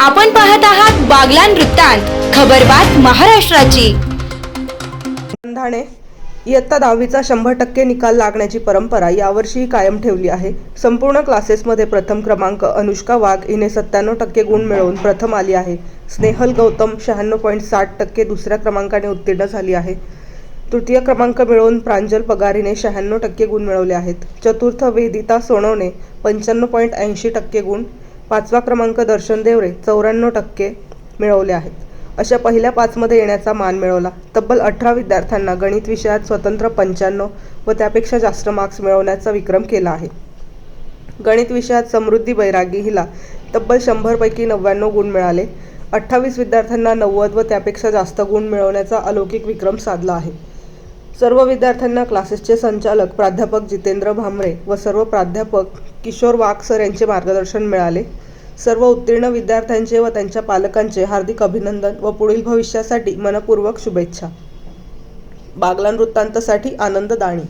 आपण पाहत आहात बागलान वृत्तांत खबरबात महाराष्ट्राची. बंधाणे इयत्ता दहावीचा शंभर टक्के निकाल लागण्याची परंपरा यावर्षीही कायम ठेवली आहे. संपूर्ण क्लासेसमध्ये प्रथम क्रमांक अनुष्का वाघ हिने सत्त्याण्णव टक्के गुण मिळवून प्रथम आली आहे. स्नेहल गौतम शहाण्णव पॉईंट साठ टक्के दुसऱ्या क्रमांकाने उत्तीर्ण झाली आहे. तृतीय क्रमांक मिळवून प्रांजल पगारीने शहाण्णव टक्के गुण मिळवले आहेत. चतुर्थ वेदिता सोनवणे पंच्याण्णव पॉईंट ऐंशी टक्के गुण पाचवा क्रमांक दर्शन देवरे चौऱ्याण्णव टक्के मिळवले आहेत. अशा पहिल्या पाचमध्ये येण्याचा मान मिळवला. तब्बल अठरा विद्यार्थ्यांना गणित विषयात स्वतंत्र पंच्याण्णव व त्यापेक्षा जास्त मार्क्स मिळवण्याचा विक्रम केला आहे. गणित विषयात समृद्धी बैरागी हिला तब्बल शंभरपैकी नव्याण्णव गुण मिळाले. अठ्ठावीस विद्यार्थ्यांना नव्वद व त्यापेक्षा जास्त गुण मिळवण्याचा अलौकिक विक्रम साधला आहे. सर्व विद्यार्थ्यांना क्लासेसचे संचालक प्राध्यापक जितेंद्र भामरे व सर्व प्राध्यापक किशोर वाघ सर यांचे मार्गदर्शन मिळाले. सर्व उत्तीर्ण विद्यार्थ्यांचे व त्यांच्या पालकांचे हार्दिक अभिनंदन व पुढील भविष्यासाठी मनपूर्वक शुभेच्छा. बागलान वृत्तांतसाठी आनंद दाणी.